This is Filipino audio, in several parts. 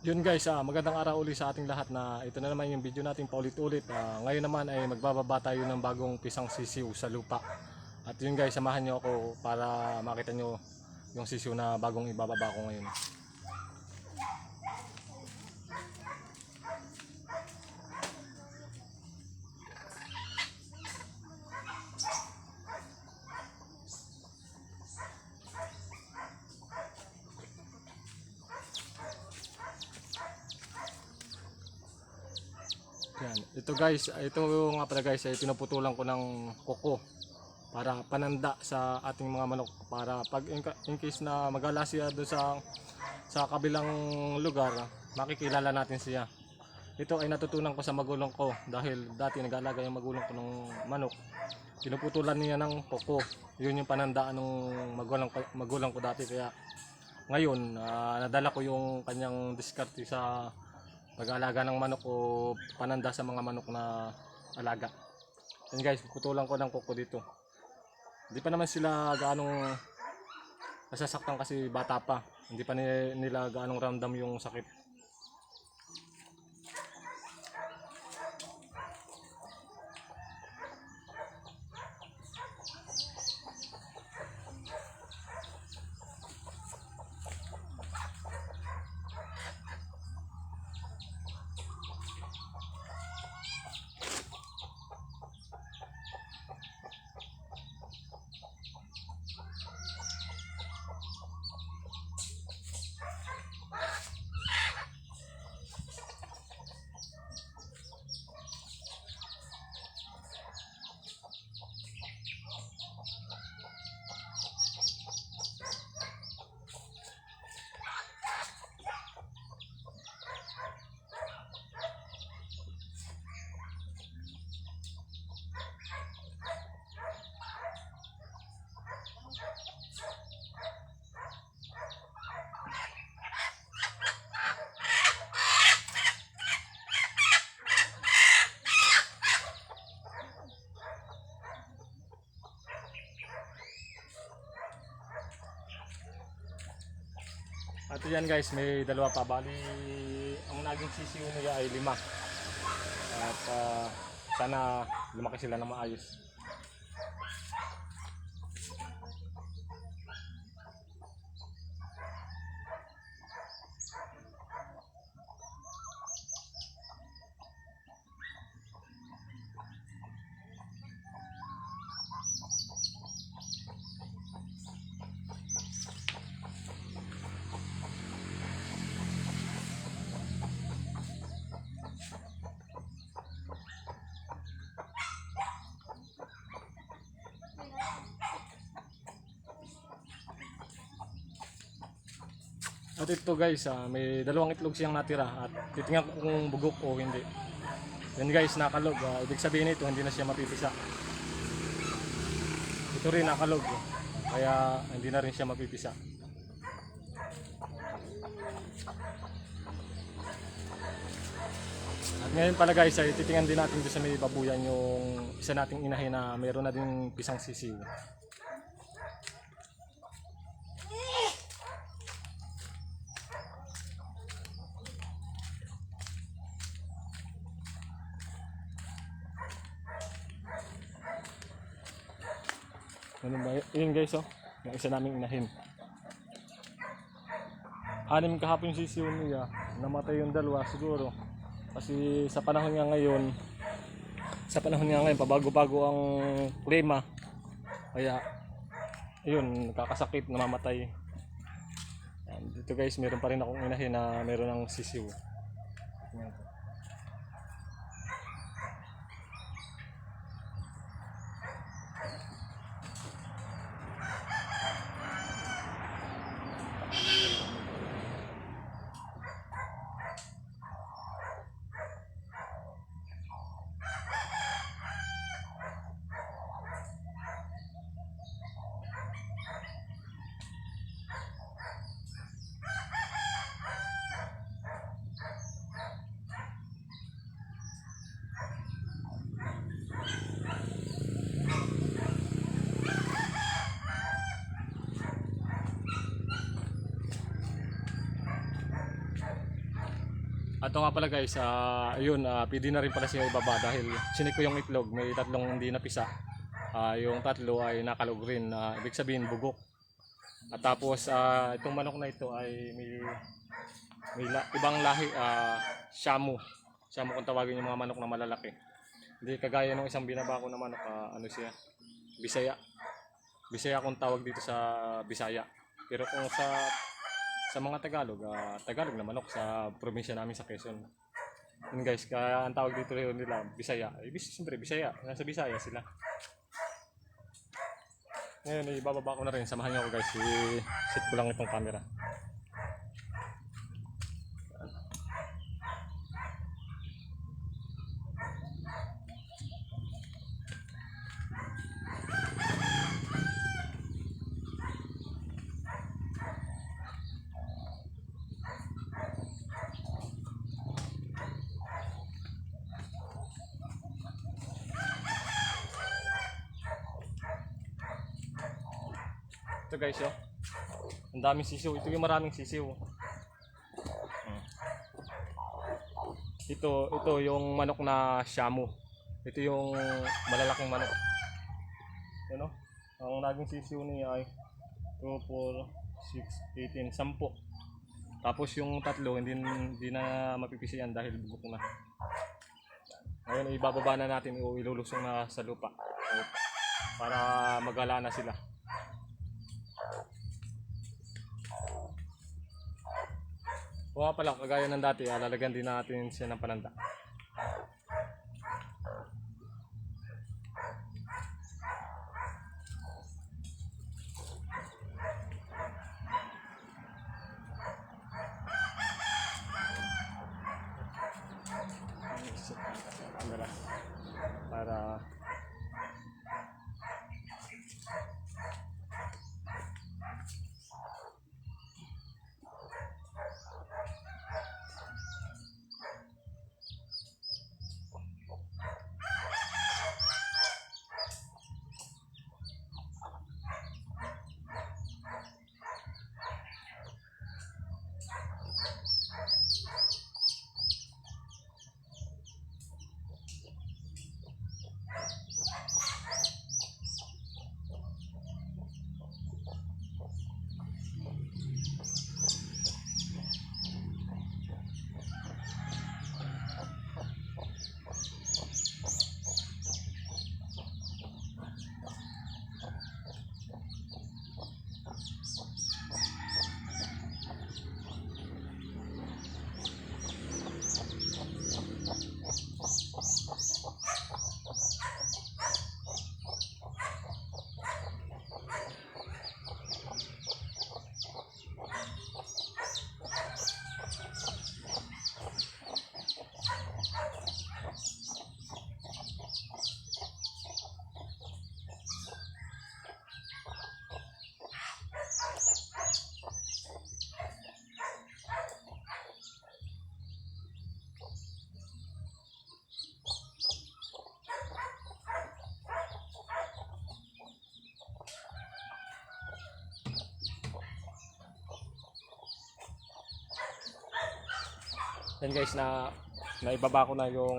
Yun guys, ah, magandang araw uli sa ating lahat na ito na naman yung video natin paulit-ulit. Ah, ngayon naman ay magbababa tayo ng bagong pisang sisiw sa lupa. At yun guys, samahan nyo ako para makita nyo yung sisiw na bagong ibababa ko ngayon. Yan. Ito guys, ito nga pala guys ay pinuputulan ko ng kuko para pananda sa ating mga manok para pag in, case na magala siya doon sa sa kabilang lugar, makikilala natin siya. Ito ay natutunan ko sa magulang ko dahil dati nag-alaga yung magulang ko ng manok. Pinuputulan niya ng kuko. Yun yung panandaan ng magulang magulang ko dati kaya ngayon ah, nadala ko yung kanyang diskarte sa pag-aalaga ng manok o pananda sa mga manok na alaga. Yan guys, putulan ko ng kuko dito. Hindi pa naman sila gaanong nasasaktan kasi bata pa. Hindi pa ni- nila gaanong ramdam yung sakit. At yan guys, may dalawa pa. Bali, ang naging sisiw niya ay lima. At ah, sana lumaki sila na maayos. At ito guys, ah, may dalawang itlog siyang natira at titingnan ko kung bugok o hindi. Yan guys, nakalog. ah, ibig sabihin ito, hindi na siya mapipisa. Ito rin nakalog. Kaya hindi na rin siya mapipisa. At ngayon pala guys, ay titingnan din natin doon sa may babuyan yung isa nating inahin na mayroon na din pisang sisiw. Yun guys oh. Yung isa naming inahin. Anim kahapon yung sisiw niya. Namatay yung dalawa siguro. Kasi sa panahon nga ngayon, sa panahon nga ngayon, pabago-bago ang klima. Kaya, yun, nakakasakit, namamatay. Yan, dito guys, meron pa rin akong inahin na meron ng sisiw. Yan. Ato nga pala guys, ah ayun, ah pwede na rin pala siya ibaba dahil sinik ko yung itlog, may tatlong hindi napisa. Ah yung tatlo ay nakalog rin, ah, ibig sabihin bugok. At tapos ah itong manok na ito ay may may la- ibang lahi, ah shamu. Shamu kung tawagin yung mga manok na malalaki. Hindi kagaya ng isang binaba ko na manok, ah, ano siya, Bisaya. Bisaya kung tawag dito sa Bisaya. Pero kung sa sa mga Tagalog, ah, Tagalog na manok sa probinsya namin sa Quezon. Yun guys, kaya ang tawag dito rin nila, Bisaya. Eh, bis, siyempre, Bisaya. Nasa Bisaya sila. Ngayon, ibababa ko na rin. Samahan niyo ako guys. I-set ko lang itong camera. Ito guys, oh. Ang daming sisiw. Ito yung maraming sisiw. Ito, ito yung manok na shamu. Ito yung malalaking manok. Ano? Ang naging sisiw niya ay 2, 4, 6, 18, 10. Tapos yung tatlo, hindi, hindi na mapipisiyan dahil bugok na. Ngayon, ibababa na natin, ilulusong na sa lupa. Para magala na sila. O nga pala, kagaya ng dati, ah, lalagyan din natin siya ng pananda. Yan guys na naibaba ko na yung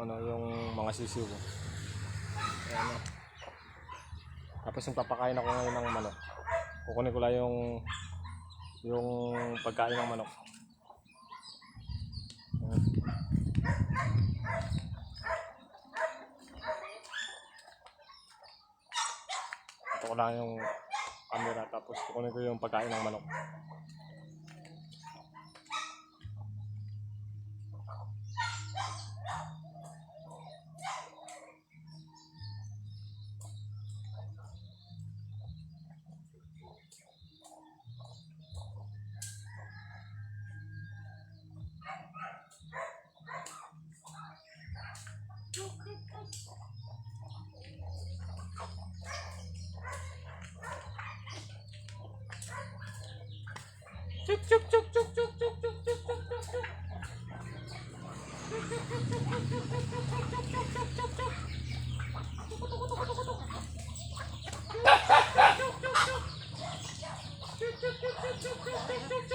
ano yung mga sisiw ko. Ayan. Tapos yung papakain ako ngayon ng manok. Kukunin ko lang yung yung pagkain ng manok. Ito ko lang yung camera tapos kukunin ko yung pagkain ng manok. Chuk chuk chuk chuk chuk chuk chuk chuk chuk chuk chuk. Chuk chuk chuk chuk chuk chuk chuk chuk.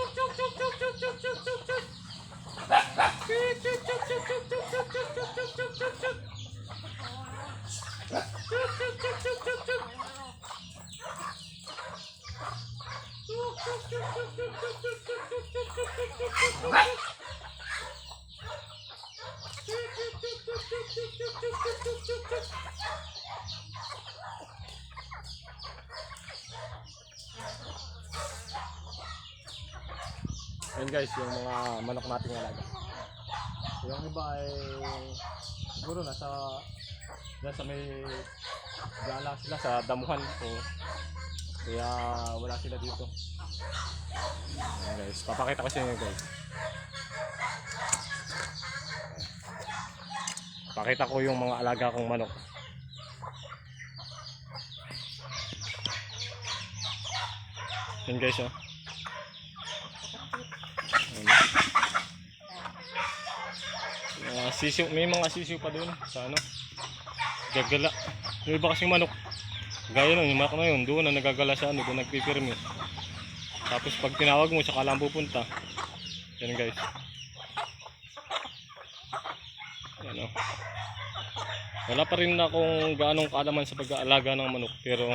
Ayan guys, yung mga manok natin alaga. Yung iba ay siguro nasa nasa may gala sila sa damuhan o kaya wala sila dito. Yan guys, papakita ko sa inyo guys. Pakita ko yung mga alaga kong manok. Yan guys oh. Ayan. Mga sisiw, may mga sisiw pa doon sa ano. Gagala. Yung iba kasing manok. Gaya nun, yung manok na yun, doon na nagagala sa ano, doon nagpipirmi. Tapos pag tinawag mo, saka lang pupunta. Yan guys. Yan oh. Wala pa rin akong gaanong kaalaman sa pag-aalaga ng manok pero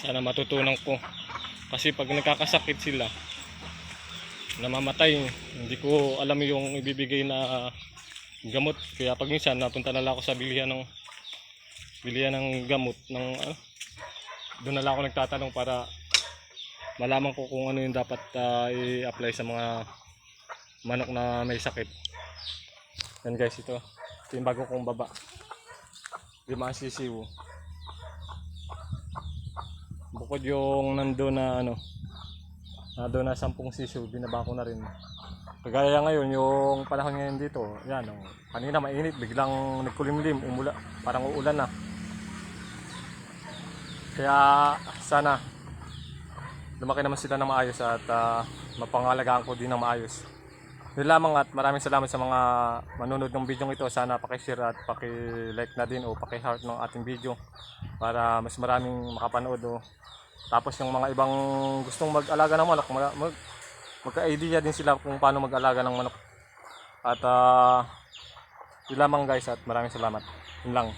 sana matutunan ko. Kasi pag nagkakasakit sila, namamatay, hindi ko alam yung ibibigay na gamot. Kaya pag minsan napunta na lang ako sa bilihan ng bilihan ng gamot ng ano, doon na lang ako nagtatanong para malaman ko kung ano yung dapat ah, i-apply sa mga manok na may sakit. Yan guys, ito. Ito yung bago kong baba. Lima sisiw. Bukod yung nando na ano, nando na sampung sisiw, binaba ko na rin. Kagaya ngayon, yung panahon ngayon dito, yan, oh, kanina mainit, biglang nagkulimlim, umula, parang uulan na. Kaya sana lumaki naman sila ng maayos at ah, mapangalagaan ko din ng maayos. Yun lamang at maraming salamat sa mga manonood ng video ito. Sana pakishare at paki-like na din o paki-heart ng ating video para mas maraming makapanood. O. Tapos yung mga ibang gustong mag-alaga ng manok, mag, mag, magka-idea din sila kung paano mag-alaga ng manok. At ah, yun lamang guys at maraming salamat. Yun lang.